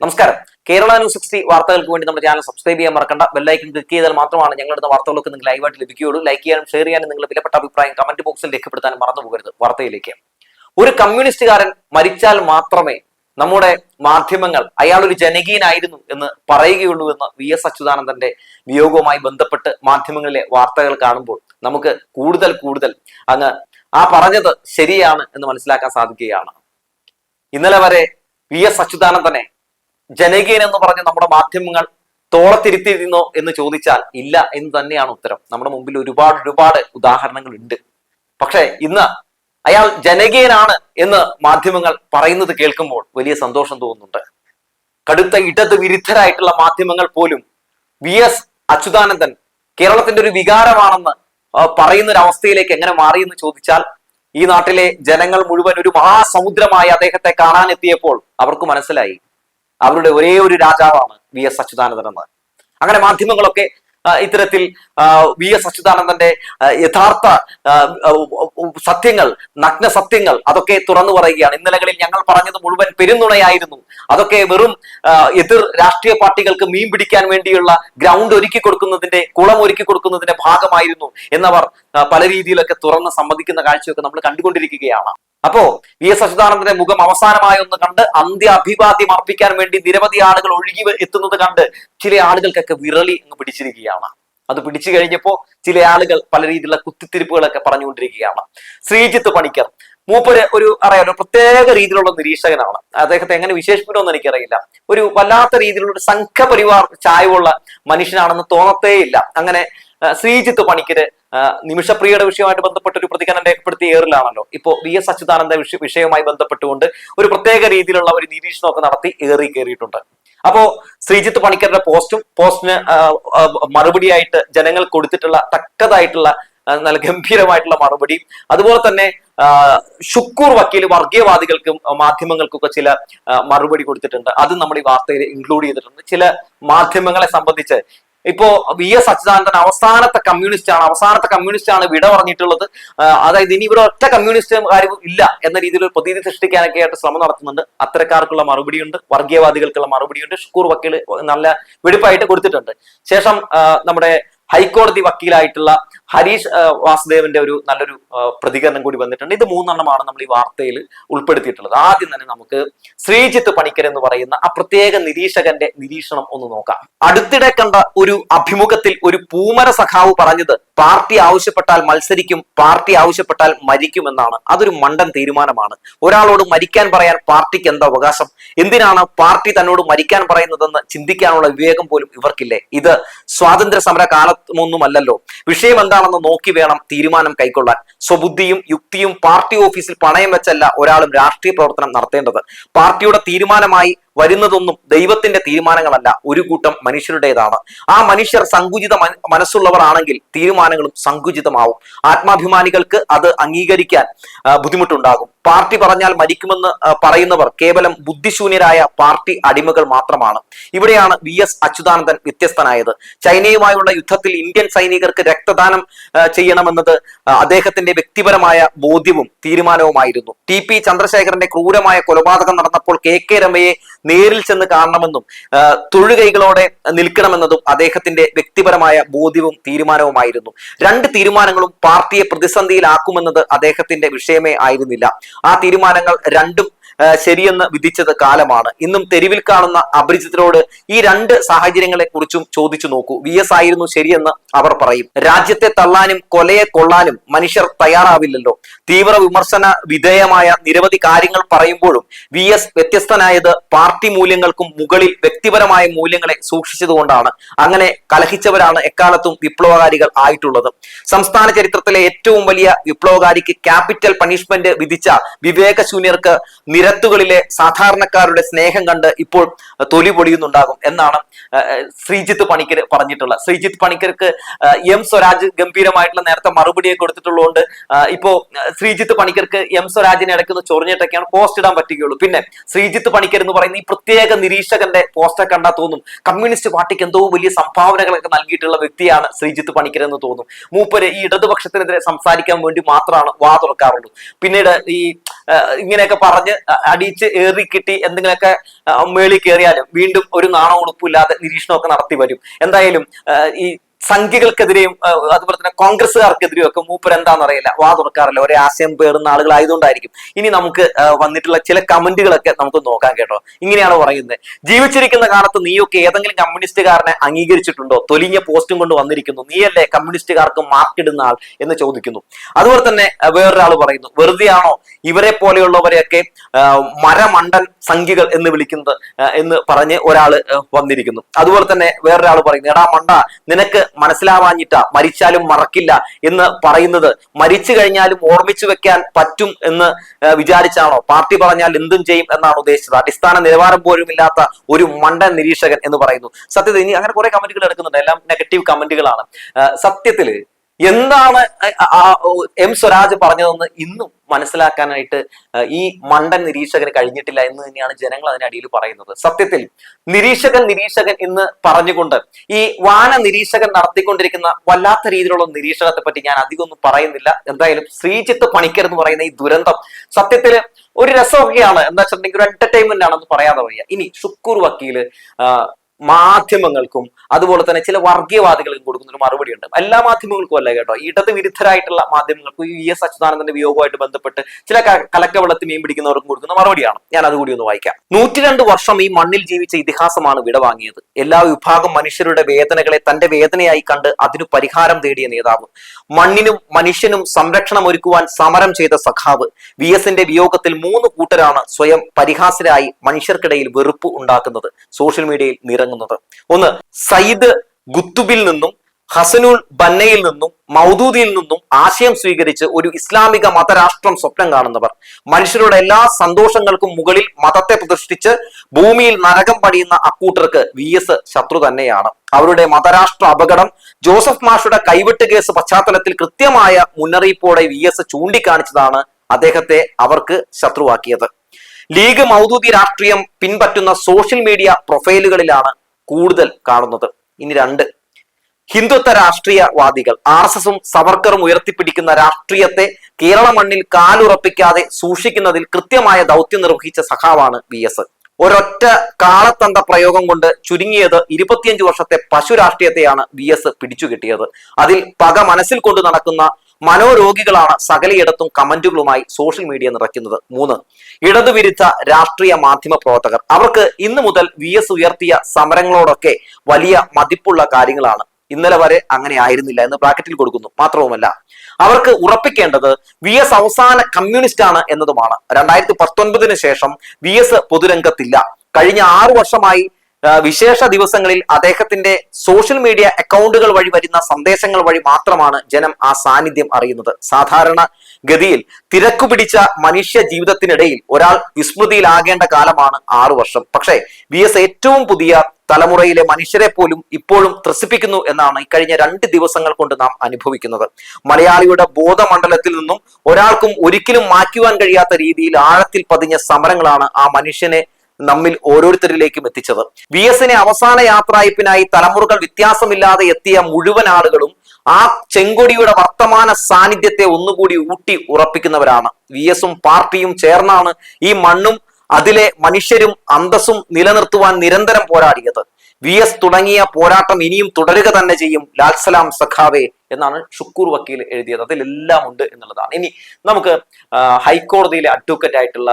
നമസ്കാരം. Kerala news sixty വാർത്തകൾക്ക് വേണ്ടി നമ്മുടെ ചാനൽ സബ്സ്ക്രൈബ് ചെയ്യാൻ മറക്കണ്ട. ബെല്ലൈക്കൻ ക്ലിക്ക് ചെയ്താൽ മാത്രമാണ് ഞങ്ങളുടെ വാർത്തകളൊക്കെ നിങ്ങൾക്ക് ലൈവായിട്ട് ലഭിക്കുകയുള്ളൂ. ലൈക്ക് ചെയ്യാനും ഷെയർ ചെയ്യാനും നിങ്ങളുടെ വിലപ്പെട്ട അഭിപ്രായം കമന്റ് ബോക്സിൽ രേഖപ്പെടുത്താനും മറന്നു പോകരുത്. വാർത്തയിലേക്ക്. ഒരു കമ്മ്യൂണിസ്റ്റുകാരൻ മരിച്ചാൽ മാത്രമേ നമ്മുടെ മാധ്യമങ്ങൾ അയാൾ ഒരു ജനകീയനായിരുന്നു എന്ന് പറയുകയുള്ളൂ എന്ന് വി എസ് അച്യുതാനന്ദന്റെ വിയോഗവുമായി ബന്ധപ്പെട്ട് മാധ്യമങ്ങളിലെ വാർത്തകൾ കാണുമ്പോൾ നമുക്ക് കൂടുതൽ കൂടുതൽ അങ്ങ് ആ പറഞ്ഞത് ശരിയാണ് എന്ന് മനസ്സിലാക്കാൻ സാധിക്കുകയാണ്. ഇന്നലെ വരെ വി എസ് അച്യുതാനന്ദനെ ജനകീയൻ എന്ന് പറഞ്ഞ് നമ്മുടെ മാധ്യമങ്ങൾ തോളത്തിരുത്തിയിരുന്നോ എന്ന് ചോദിച്ചാൽ ഇല്ല എന്ന് തന്നെയാണ് ഉത്തരം. നമ്മുടെ മുമ്പിൽ ഒരുപാട് ഒരുപാട് ഉദാഹരണങ്ങൾ ഉണ്ട് പക്ഷേ ഇന്ന് അയാൾ ജനകീയനാണ് എന്ന് മാധ്യമങ്ങൾ പറയുന്നത് കേൾക്കുമ്പോൾ വലിയ സന്തോഷം തോന്നുന്നുണ്ട്. കടുത്ത ഇടത് വിരുദ്ധരായിട്ടുള്ള മാധ്യമങ്ങൾ പോലും വി എസ് അച്യുതാനന്ദൻ കേരളത്തിന്റെ ഒരു വികാരമാണെന്ന് പറയുന്ന ഒരു അവസ്ഥയിലേക്ക് എങ്ങനെ മാറി എന്ന് ചോദിച്ചാൽ ഈ നാട്ടിലെ ജനങ്ങൾ മുഴുവൻ ഒരു മഹാസമുദ്രമായി അദ്ദേഹത്തെ കാണാനെത്തിയപ്പോൾ അവർക്ക് മനസ്സിലായി. അവരുടെ ഒരേ ഒരു രാജാവാണ് വി എസ് അച്യുതാനന്ദൻ എന്ന് അങ്ങനെ മാധ്യമങ്ങളൊക്കെ ഇത്തരത്തിൽ വി എസ് അച്യുതാനന്ദന്റെ യഥാർത്ഥ സത്യങ്ങൾ നഗ്ന സത്യങ്ങൾ അതൊക്കെ തുറന്നു പറയുകയാണ്. ഇന്നലകളിൽ ഞങ്ങൾ പറഞ്ഞത് മുഴുവൻ പെരുന്നുണയായിരുന്നു. അതൊക്കെ വെറും എതിർ രാഷ്ട്രീയ പാർട്ടികൾക്ക് മീൻ പിടിക്കാൻ വേണ്ടിയുള്ള ഗ്രൗണ്ട് ഒരുക്കി കൊടുക്കുന്നതിന്റെ കുളം ഒരുക്കി കൊടുക്കുന്നതിന്റെ ഭാഗമായിരുന്നു എന്നവർ പല രീതിയിലൊക്കെ തുറന്ന് സമ്മതിക്കുന്ന കാഴ്ചയൊക്കെ നമ്മൾ കണ്ടുകൊണ്ടിരിക്കുകയാണ്. അപ്പോ വി എസ് അച്യുതാനന്ദന്റെ മുഖം അവസാനമായി ഒന്ന് കണ്ട് അന്ത്യ അഭിവാദ്യം അർപ്പിക്കാൻ വേണ്ടി നിരവധി ആളുകൾ ഒഴുകി എത്തുന്നത് കണ്ട് ചില ആളുകൾക്കൊക്കെ വിറളി അങ്ങ് പിടിച്ചിരിക്കുകയാണ്. അത് പിടിച്ചു കഴിഞ്ഞപ്പോ ചില ആളുകൾ പല രീതിയിലുള്ള കുത്തിത്തിരിപ്പുകളൊക്കെ പറഞ്ഞുകൊണ്ടിരിക്കുകയാണ്. ശ്രീജിത്ത് പണിക്കർ മൂപ്പര് ഒരു അറിയാലോ പ്രത്യേക രീതിയിലുള്ള നിരീക്ഷകനാണ്. അദ്ദേഹത്തെ എങ്ങനെ വിശേഷിപ്പിക്കണമെന്ന് എനിക്കറിയില്ല. ഒരു വല്ലാത്ത രീതിയിലുള്ള സംഘപരിവാർ ചായവുള്ള മനുഷ്യനാണെന്ന് തോന്നത്തേയില്ല. അങ്ങനെ ശ്രീജിത്ത് പണിക്കര് നിമിഷപ്രിയയുടെ വിഷയവുമായിട്ട് ബന്ധപ്പെട്ട ഒരു പ്രതികരണം രേഖപ്പെടുത്തിയ ഏറിലാണല്ലോ. ഇപ്പോ വി എസ് അച്യുതാനന്ദ വിഷ- വിഷയവുമായി ബന്ധപ്പെട്ടുകൊണ്ട് ഒരു പ്രത്യേക രീതിയിലുള്ള ഒരു നിരീക്ഷണമൊക്കെ നടത്തി ഏറി കയറിയിട്ടുണ്ട്. അപ്പോ ശ്രീജിത്ത് പണിക്കരുടെ പോസ്റ്റും പോസ്റ്റിന് മറുപടിയായിട്ട് ജനങ്ങൾ കൊടുത്തിട്ടുള്ള തക്കതായിട്ടുള്ള നല്ല ഗംഭീരമായിട്ടുള്ള മറുപടി അതുപോലെ തന്നെ ഷുക്കൂർ വക്കീൽ വർഗീയവാദികൾക്കും മാധ്യമങ്ങൾക്കൊക്കെ ചില മറുപടി കൊടുത്തിട്ടുണ്ട്. അത് നമ്മൾ ഈ വാർത്തയിൽ ഇൻക്ലൂഡ് ചെയ്തിട്ടുണ്ട്. ചില മാധ്യമങ്ങളെ സംബന്ധിച്ച് ഇപ്പോ വി എസ് അച്യുതാനന്ദൻ അവസാനത്തെ കമ്മ്യൂണിസ്റ്റ് ആണ്. അവസാനത്തെ കമ്മ്യൂണിസ്റ്റ് ആണ് വിട പറഞ്ഞിട്ടുള്ളത്. അതായത് ഇനി ഇവിടെ ഒറ്റ കമ്മ്യൂണിസ്റ്റ് കാര്യവും ഇല്ല എന്ന രീതിയിൽ ഒരു പ്രതീതി സൃഷ്ടിക്കാനൊക്കെ ആയിട്ട് ശ്രമം നടത്തുന്നുണ്ട്. അത്തരക്കാർക്കുള്ള മറുപടിയുണ്ട്. വർഗീയവാദികൾക്കുള്ള മറുപടിയുണ്ട്. ഷുക്കൂർ വക്കീൽ നല്ല വെടിപ്പായിട്ട് കൊടുത്തിട്ടുണ്ട്. ശേഷം നമ്മുടെ ഹൈക്കോടതി വക്കീലായിട്ടുള്ള ഹരീഷ് വാസുദേവന്റെ ഒരു നല്ലൊരു പ്രതികരണം കൂടി വന്നിട്ടുണ്ട്. ഇത് മൂന്നെണ്ണമാണ് നമ്മൾ ഈ വാർത്തയിൽ ഉൾപ്പെടുത്തിയിട്ടുള്ളത്. ആദ്യം തന്നെ നമുക്ക് ശ്രീജിത്ത് പണിക്കർ എന്ന് പറയുന്ന ആ പ്രത്യേക നിരീക്ഷകന്റെ നിരീക്ഷണം ഒന്ന് നോക്കാം. അടുത്തിടെ കണ്ട ഒരു അഭിമുഖത്തിൽ ഒരു പൂമര സഖാവ് പറഞ്ഞത് പാർട്ടി ആവശ്യപ്പെട്ടാൽ മത്സരിക്കും പാർട്ടി ആവശ്യപ്പെട്ടാൽ മരിക്കുമെന്നാണ് അതൊരു മണ്ടൻ തീരുമാനമാണ്. ഒരാളോട് മരിക്കാൻ പറയാൻ പാർട്ടിക്ക് എന്താ അവകാശം? എന്തിനാണ് പാർട്ടി തന്നോട് മരിക്കാൻ പറയുന്നതെന്ന് ചിന്തിക്കാനുള്ള വിവേകം പോലും ഇവർക്കില്ലേ? ഇത് സ്വാതന്ത്ര്യ സമര കാലത്തൊന്നുമല്ലല്ലോ വിഷയം എന്താണെന്ന് നോക്കി വേണം തീരുമാനം കൈക്കൊള്ളാൻ. സ്വബുദ്ധിയും യുക്തിയും പാർട്ടി ഓഫീസിൽ പണയം വെച്ചല്ല ഒരാളും രാഷ്ട്രീയ പ്രവർത്തനം നടത്തേണ്ടത്. പാർട്ടിയുടെ തീരുമാനമായി വരുന്നതൊന്നും ദൈവത്തിന്റെ തീരുമാനങ്ങളല്ല. ഒരു കൂട്ടം മനുഷ്യരുടേതാണ്. ആ മനുഷ്യർ സങ്കുചിത മന- മനസ്സുള്ളവർ ആണെങ്കിൽ തീരുമാനങ്ങളും സങ്കുചിതമാവും. ആത്മാഭിമാനികൾക്ക് അത് അംഗീകരിക്കാൻ ബുദ്ധിമുട്ടുണ്ടാകും. പാർട്ടി പറഞ്ഞാൽ മരിക്കുമെന്ന് പറയുന്നവർ കേവലം ബുദ്ധിശൂന്യരായ പാർട്ടി അടിമകൾ മാത്രമാണ്. ഇവിടെയാണ് വി എസ് അച്യുതാനന്ദൻ വ്യത്യസ്തനായത്. ചൈനയുമായുള്ള യുദ്ധത്തിൽ ഇന്ത്യൻ സൈനികർക്ക് രക്തദാനം ചെയ്യണമെന്നത് അദ്ദേഹത്തിന്റെ വ്യക്തിപരമായ ബോധ്യവും തീരുമാനവുമായിരുന്നു. ടി പി ചന്ദ്രശേഖരന്റെ ക്രൂരമായ കൊലപാതകം നടന്നപ്പോൾ കെ കെ രമയെ നേരിൽ ചെന്ന് കാണണമെന്നും തൊഴുകൈകളോടെ നിൽക്കണമെന്നതും അദ്ദേഹത്തിന്റെ വ്യക്തിപരമായ ബോധ്യവും തീരുമാനവുമായിരുന്നു. രണ്ട് തീരുമാനങ്ങളും പാർട്ടിയെ പ്രതിസന്ധിയിലാക്കുമെന്നത് അദ്ദേഹത്തിന്റെ വിഷയമേ ആയിരുന്നില്ല. ആ തീരുമാനങ്ങൾ രണ്ടും ശരിയെന്ന് വിധിച്ചത് കാലമാണ്. ഇന്നും തെരുവിൽ കാണുന്ന അപരിചിതരോട് ഈ രണ്ട് സാഹചര്യങ്ങളെ കുറിച്ചും ചോദിച്ചു നോക്കൂ. വി എസ് ആയിരുന്നു ശരിയെന്ന് അവർ പറയും. രാജ്യത്തെ തള്ളാനും കൊലയെ കൊള്ളാനും മനുഷ്യർ തയ്യാറാവില്ലല്ലോ. തീവ്ര വിമർശന വിധേയമായ നിരവധി കാര്യങ്ങൾ പറയുമ്പോഴും വി എസ് വ്യത്യസ്തനായത് പാർട്ടി മൂല്യങ്ങൾക്കും മുകളിൽ വ്യക്തിപരമായ മൂല്യങ്ങളെ സൂക്ഷിച്ചതുകൊണ്ടാണ്. അങ്ങനെ കലഹിച്ചവരാണ് എക്കാലത്തും വിപ്ലവകാരികൾ ആയിട്ടുള്ളത്. സംസ്ഥാന ചരിത്രത്തിലെ ഏറ്റവും വലിയ വിപ്ലവകാരിക്ക് ക്യാപിറ്റൽ പണിഷ്മെന്റ് വിധിച്ച വിവേകശൂന്യർക്ക് നിരത്തുകളിലെ സാധാരണക്കാരുടെ സ്നേഹം കണ്ട് ഇപ്പോൾ തൊലി പൊളിയുന്നുണ്ടാകും എന്നാണ് ശ്രീജിത്ത് പണിക്കർ പറഞ്ഞിട്ടുള്ളത്. ശ്രീജിത്ത് പണിക്കർക്ക് എം സ്വരാജ് ഗംഭീരമായിട്ടുള്ള നേരത്തെ മറുപടിയെ കൊടുത്തിട്ടുള്ളതുകൊണ്ട് ഇപ്പോ ശ്രീജിത്ത് പണിക്കർക്ക് എം സ്വരാജിനെ ഇടയ്ക്കുന്ന ചൊറിഞ്ഞിട്ടൊക്കെയാണ് പോസ്റ്റ് ഇടാൻ പറ്റുകയുള്ളൂ. പിന്നെ ശ്രീജിത്ത് പണിക്കർ എന്ന് പറയുന്ന ഈ പ്രത്യേക നിരീക്ഷകന്റെ പോസ്റ്റ് കണ്ടാൽ തോന്നും. കമ്മ്യൂണിസ്റ്റ് പാർട്ടിക്ക് എന്തോ വലിയ സംഭാവനകളൊക്കെ നൽകിയിട്ടുള്ള വ്യക്തിയാണ് ശ്രീജിത്ത് പണിക്കർ എന്ന് തോന്നും. മൂപ്പര് ഈ ഇടതുപക്ഷത്തിനെതിരെ സംസാരിക്കാൻ വേണ്ടി മാത്രമാണ് വാ തുറക്കാറുള്ളൂ പിന്നീട് ഈ ഇങ്ങനെയൊക്കെ പറഞ്ഞ് അടിച്ച് ഏറി കിട്ടി എന്തെങ്കിലുമൊക്കെ മേളിൽ കയറിയാലും വീണ്ടും ഒരു നാണ ഉടുപ്പില്ലാതെ നിരീക്ഷണമൊക്കെ നടത്തി വരും. എന്തായാലും ഈ സംഖ്യകൾക്കെതിരെയും അതുപോലെ തന്നെ കോൺഗ്രസ്സുകാർക്കെതിരെയും ഒക്കെ മൂപ്പർ എന്താണെന്ന് അറിയില്ല. വാ തുറക്കാറില്ല. ഒരേ ആശയം പേറുന്ന ആളുകളായതുകൊണ്ടായിരിക്കും. ഇനി നമുക്ക് വന്നിട്ടുള്ള ചില കമന്റുകളൊക്കെ നമുക്ക് നോക്കാം കേട്ടോ. ഇങ്ങനെയാണ് പറയുന്നത്. ജീവിച്ചിരിക്കുന്ന കാലത്ത് നീയൊക്കെ ഏതെങ്കിലും കമ്മ്യൂണിസ്റ്റുകാരനെ അംഗീകരിച്ചിട്ടുണ്ടോ? തൊലിഞ്ഞ പോസ്റ്റും കൊണ്ട് വന്നിരിക്കുന്നു. നീയല്ലേ കമ്മ്യൂണിസ്റ്റുകാർക്ക് മാർക്കിടുന്ന ആൾ എന്ന് ചോദിക്കുന്നു. അതുപോലെ തന്നെ വേറൊരാൾ പറയുന്നു. വെറുതെയാണോ ഇവരെ പോലെയുള്ളവരെയൊക്കെ മരമണ്ടൻ സംഖ്യകൾ എന്ന് വിളിക്കുന്നത് എന്ന് പറഞ്ഞ് ഒരാൾ വന്നിരിക്കുന്നു. അതുപോലെ തന്നെ വേറൊരാൾ പറയുന്നു എടാ മണ്ട നിനക്ക് മനസ്സിലാവാഞ്ഞിട്ട മരിച്ചാലും മറക്കില്ല എന്ന് പറയുന്നത്. മരിച്ചു കഴിഞ്ഞാലും ഓർമ്മിച്ചു വെക്കാൻ പറ്റും എന്ന് വിചാരിച്ചാണോ? പാർട്ടി പറഞ്ഞാൽ എന്തും ചെയ്യും എന്നാണ് ഉദ്ദേശിച്ചത്. അടിസ്ഥാന നിലവാരം പോലും ഇല്ലാത്ത ഒരു മണ്ടൻ നിരീക്ഷകൻ എന്ന് പറയുന്നു. സത്യത്തിൽ ഇനി അങ്ങനെ കുറെ കമന്റുകൾ എടുക്കുന്നുണ്ട്. എല്ലാം നെഗറ്റീവ് കമന്റുകളാണ്. സത്യത്തിൽ എന്താണ് എം സ്വരാജ് പറഞ്ഞതെന്ന് ഇന്നും മനസ്സിലാക്കാനായിട്ട് ഈ മണ്ടൻ നിരീക്ഷകന് കഴിഞ്ഞിട്ടില്ല എന്ന് തന്നെയാണ് ജനങ്ങൾ അതിനടിയിൽ പറയുന്നത്. സത്യത്തിൽ നിരീക്ഷകൻ നിരീക്ഷകൻ എന്ന് പറഞ്ഞുകൊണ്ട് ഈ വാന നിരീക്ഷകൻ നടത്തിക്കൊണ്ടിരിക്കുന്ന വല്ലാത്ത രീതിയിലുള്ള നിരീക്ഷണത്തെ പറ്റി ഞാൻ അധികം ഒന്നും പറയുന്നില്ല. എന്തായാലും ശ്രീജിത്ത് പണിക്കർ എന്ന് പറയുന്ന ഈ ദുരന്തം സത്യത്തിൽ ഒരു രസമൊക്കെയാണ്. എന്താ വെച്ചിട്ടുണ്ടെങ്കിൽ ഒരു എന്റർടൈൻമെന്റ് ആണെന്ന് പറയാതെ വയ്യ. ഇനി ഷുക്കൂർ വക്കീൽ മാധ്യമങ്ങൾക്കും അതുപോലെ തന്നെ ചില വർഗീയവാദികൾക്കും കൊടുക്കുന്ന ഒരു മറുപടി ഉണ്ട് എല്ലാ മാധ്യമങ്ങൾക്കും അല്ല കേട്ടോ. ഇടത് വിരുദ്ധരായിട്ടുള്ള മാധ്യമങ്ങൾക്കും വി എസ് അച്യുതാനന്ദന്റെ വിയോഗവുമായിട്ട് ബന്ധപ്പെട്ട് ചില കലക്കവെള്ളത്തിൽ മീൻ പിടിക്കുന്നവർക്കും കൊടുക്കുന്ന മറുപടിയാണ്. ഞാൻ അതുകൂടി ഒന്ന് വായിക്കാം. നൂറ്റിരണ്ട് വർഷം ഈ മണ്ണിൽ ജീവിച്ച ഇതിഹാസമാണ് വിടവാങ്ങിയത് എല്ലാ വിഭാഗം മനുഷ്യരുടെ വേദനകളെ തന്റെ വേദനയായി കണ്ട് അതിനു പരിഹാരം തേടിയ നേതാവ് മണ്ണിനും മനുഷ്യനും സംരക്ഷണം ഒരുക്കുവാൻ സമരം ചെയ്ത സഖാവ് വി എസിന്റെ വിയോഗത്തിൽ മൂന്ന് കൂട്ടരാണ് സ്വയം പരിഹാസരായി മനുഷ്യർക്കിടയിൽ വെറുപ്പ് ഉണ്ടാക്കുന്നത് സോഷ്യൽ മീഡിയയിൽ നിറങ്ങുന്നത് ഒന്ന് സയ്യിദ് ഗുത്തുബിൽ നിന്നും ഹസനുൽ ബന്നയിൽ നിന്നും മൗദൂദിയിൽ നിന്നും ആശയം സ്വീകരിച്ച് ഒരു ഇസ്ലാമിക മതരാഷ്ട്രം സ്വപ്നം കാണുന്നവർ. മനുഷ്യരുടെ എല്ലാ സന്തോഷങ്ങൾക്കും മുകളിൽ മതത്തെ പ്രതിഷ്ഠിച്ച് ഭൂമിയിൽ നരകം പടിയുന്ന അക്കൂട്ടർക്ക് വി എസ് ശത്രു തന്നെയാണ്. അവരുടെ മതരാഷ്ട്ര അപകടം ജോസഫ് മാഷുടെ കൈവിട്ട് കേസ് പശ്ചാത്തലത്തിൽ കൃത്യമായ മുന്നറിയിപ്പോടെ വി എസ് ചൂണ്ടിക്കാണിച്ചതാണ് അദ്ദേഹത്തെ അവർക്ക് ശത്രുവാക്കിയത്. ലീഗ് മൗദൂദി രാഷ്ട്രീയം പിൻപറ്റുന്ന സോഷ്യൽ മീഡിയ പ്രൊഫൈലുകളിലാണ് കൂടുതൽ കാണുന്നത്. ഇനി രണ്ട് ഹിന്ദുത്വ രാഷ്ട്രീയവാദികൾ. ആർ എസ് എസും സവർക്കറും ഉയർത്തിപ്പിടിക്കുന്ന രാഷ്ട്രീയത്തെ കേരള മണ്ണിൽ കാലുറപ്പിക്കാതെ സൂക്ഷിക്കുന്നതിൽ കൃത്യമായ ദൗത്യം നിർവഹിച്ച സഖാവാണ് വി എസ്. ഒരൊറ്റ കാളത്തന്ത പ്രയോഗം കൊണ്ട് ചുരുങ്ങിയത് ഇരുപത്തിയഞ്ച് വർഷത്തെ പശു രാഷ്ട്രീയത്തെയാണ് വി എസ് പിടിച്ചുകിട്ടിയത്. അതിൽ പക മനസ്സിൽ കൊണ്ട് നടക്കുന്ന മനോരോഗികളാണ് സകലയിടത്തും കമന്റുകളുമായി സോഷ്യൽ മീഡിയ നിറയ്ക്കുന്നത്. മൂന്ന് ഇടതുവിരുദ്ധ രാഷ്ട്രീയ മാധ്യമ പ്രവർത്തകർ. അവർക്ക് ഇന്നു മുതൽ വി എസ് ഉയർത്തിയ സമരങ്ങളോടൊക്കെ വലിയ മതിപ്പുള്ള കാര്യങ്ങളാണ്. ഇന്നലെ വരെ അങ്ങനെ ആയിരുന്നില്ല എന്ന് ബ്രാക്കറ്റിൽ കൊടുക്കുന്നു. മാത്രവുമല്ല അവർക്ക് ഉറപ്പിക്കേണ്ടത് വി എസ് അവസാന കമ്മ്യൂണിസ്റ്റ് ആണ് എന്നതുമാണ്. രണ്ടായിരത്തി പത്തൊൻപതിന് ശേഷം വി എസ് പൊതുരംഗത്തില്ല. കഴിഞ്ഞ ആറു വർഷമായി വിശേഷ ദിവസങ്ങളിൽ അദ്ദേഹത്തിന്റെ സോഷ്യൽ മീഡിയ അക്കൗണ്ടുകൾ വഴി വരുന്ന സന്ദേശങ്ങൾ വഴി മാത്രമാണ് ജനം ആ സാന്നിധ്യം അറിയുന്നത്. സാധാരണ ഗതിയിൽ തിരക്കു പിടിച്ച മനുഷ്യ ജീവിതത്തിനിടയിൽ ഒരാൾ വിസ്മൃതിയിലാകേണ്ട കാലമാണ് ആറു വർഷം. പക്ഷേ വി എസ് ഏറ്റവും പുതിയ തലമുറയിലെ മനുഷ്യരെ പോലും ഇപ്പോഴും ത്രസിപ്പിക്കുന്നു എന്നാണ് ഇക്കഴിഞ്ഞ രണ്ട് ദിവസങ്ങൾ കൊണ്ട് നാം അനുഭവിക്കുന്നത്. മലയാളിയുടെ ബോധമണ്ഡലത്തിൽ നിന്നും ഒരാൾക്കും ഒരിക്കലും മാറ്റുവാൻ കഴിയാത്ത രീതിയിൽ ആഴത്തിൽ പതിഞ്ഞ സമരങ്ങളാണ് ആ മനുഷ്യനെ നമ്മിൽ ഓരോരുത്തരിലേക്കും എത്തിച്ചത്. വി എസിനെ അവസാന യാത്രയപ്പിനായി തലമുറകൾ വ്യത്യാസമില്ലാതെ എത്തിയ മുഴുവൻ ആളുകളും ആ ചെങ്കൊടിയുടെ വർത്തമാന സാന്നിധ്യത്തെ ഒന്നുകൂടി ഊട്ടി ഉറപ്പിക്കുന്നവരാണ്. വി എസും പാർട്ടിയും ചേർന്നാണ് ഈ മണ്ണും അതിലെ മനുഷ്യരും അന്തസ്സും നിലനിർത്തുവാൻ നിരന്തരം പോരാടിയത്. വി എസ് തുടങ്ങിയ പോരാട്ടം ഇനിയും തുടരുക തന്നെ ചെയ്യും. ലാൽസലാം സഖാവേ എന്നാണ് ഷുക്കൂർ വക്കീൽ എഴുതിയത്. അതിലെല്ലാം ഉണ്ട് എന്നുള്ളതാണ്. ഇനി നമുക്ക് ഹൈക്കോടതിയിലെ അഡ്വക്കറ്റ് ആയിട്ടുള്ള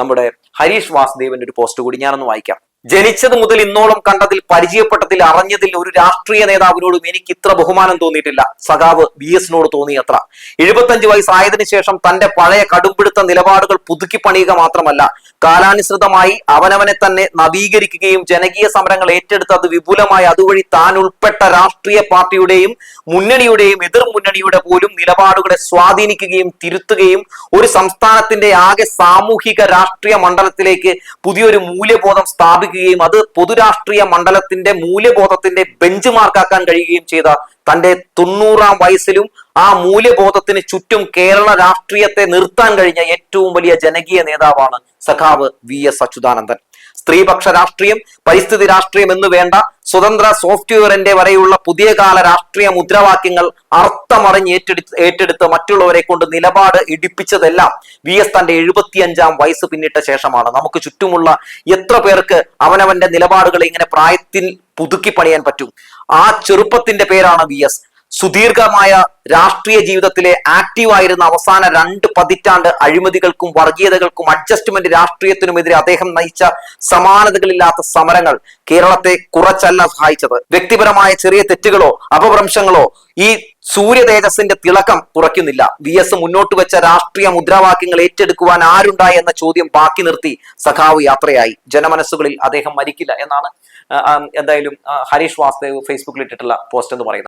നമ്മുടെ ഹരീഷ് വാസുദേവന്റെ ഒരു പോസ്റ്റ് കൂടി ഞാനൊന്ന് വായിക്കാം. ജനിച്ചത് മുതൽ ഇന്നോളം കണ്ടതിൽ പരിചയപ്പെട്ടതിൽ അറിഞ്ഞതിൽ ഒരു രാഷ്ട്രീയ നേതാവിനോടും എനിക്ക് ഇത്ര ബഹുമാനം തോന്നിയിട്ടില്ല. സഖാവ് ബി എസിനോട് തോന്നിയത്ര. എഴുപത്തഞ്ച് വയസ്സായതിനു ശേഷം തന്റെ പഴയ കടുംപിടുത്ത നിലപാടുകൾ പുതുക്കി പണിയുക മാത്രമല്ല കാലാനുസൃതമായി അവനവനെ തന്നെ നവീകരിക്കുകയും ജനകീയ സമരങ്ങൾ ഏറ്റെടുത്ത് അത് വിപുലമായി അതുവഴി താൻ ഉൾപ്പെട്ട രാഷ്ട്രീയ പാർട്ടിയുടെയും മുന്നണിയുടെയും എതിർ മുന്നണിയുടെ പോലും നിലപാടുകളെ സ്വാധീനിക്കുകയും തിരുത്തുകയും ഒരു സംസ്ഥാനത്തിന്റെ ആകെ സാമൂഹിക രാഷ്ട്രീയ മണ്ഡലത്തിലേക്ക് പുതിയൊരു മൂല്യബോധം സ്ഥാപിക്കുകയും അത് പൊതുരാഷ്ട്രീയ മണ്ഡലത്തിന്റെ മൂല്യബോധത്തിന്റെ ബെഞ്ച് മാർക്കാക്കാൻ കഴിയുകയും ചെയ്ത തന്റെ തൊണ്ണൂറാം വയസ്സിലും ആ മൂല്യബോധത്തിന് ചുറ്റും കേരള രാഷ്ട്രീയത്തെ നിർത്താൻ കഴിഞ്ഞ ഏറ്റവും വലിയ ജനകീയ നേതാവാണ് സഖാവ് വി എസ് അച്യുതാനന്ദൻ. സ്ത്രീപക്ഷ രാഷ്ട്രീയം പരിസ്ഥിതി രാഷ്ട്രീയം എന്ന് വേണ്ട സ്വതന്ത്ര സോഫ്റ്റ്വെയറിന്റെ വരെയുള്ള പുതിയ കാല രാഷ്ട്രീയ മുദ്രാവാക്യങ്ങൾ അർത്ഥമറിഞ്ഞ് ഏറ്റെടുത്ത് ഏറ്റെടുത്ത് മറ്റുള്ളവരെ കൊണ്ട് നിലപാട് ഇടിപ്പിച്ചതെല്ലാം വി എസ് തന്റെ എഴുപത്തിയഞ്ചാം വയസ്സ് പിന്നിട്ട ശേഷമാണ്. നമുക്ക് ചുറ്റുമുള്ള എത്ര പേർക്ക് അവനവന്റെ നിലപാടുകളെ ഇങ്ങനെ പ്രായത്തിൽ പുതുക്കി പണിയാൻ പറ്റും? ആ ചെറുപ്പത്തിന്റെ പേരാണ് വി എസ്. സുദീർഘമായ രാഷ്ട്രീയ ജീവിതത്തിലെ ആക്റ്റീവായിരുന്ന അവസാന രണ്ട് പതിറ്റാണ്ട് അഴിമതികൾക്കും വർഗീയതകൾക്കും അഡ്ജസ്റ്റ്മെന്റ് രാഷ്ട്രീയത്തിനുമെതിരെ അദ്ദേഹം നയിച്ച സമാനതകളില്ലാത്ത സമരങ്ങൾ കേരളത്തെ കുറച്ചല്ല സഹായിച്ചത്. വ്യക്തിപരമായ ചെറിയ തെറ്റുകളോ അപഭ്രംശങ്ങളോ ഈ സൂര്യ തേജസിന്റെ തിളക്കം കുറയ്ക്കുന്നില്ല. വി എസ് മുന്നോട്ട് വെച്ച രാഷ്ട്രീയ മുദ്രാവാക്യങ്ങൾ ഏറ്റെടുക്കുവാൻ ആരുണ്ടായി എന്ന ചോദ്യം ബാക്കി നിർത്തി സഖാവ് യാത്രയായി. ജനമനസ്സുകളിൽ അദ്ദേഹം മരിക്കില്ല എന്നാണ് എന്തായാലും ഹരീഷ് വാസ്ദേവ് ഫേസ്ബുക്കിൽ ഇട്ടിട്ടുള്ള പോസ്റ്റ് എന്ന് പറയുന്നത്.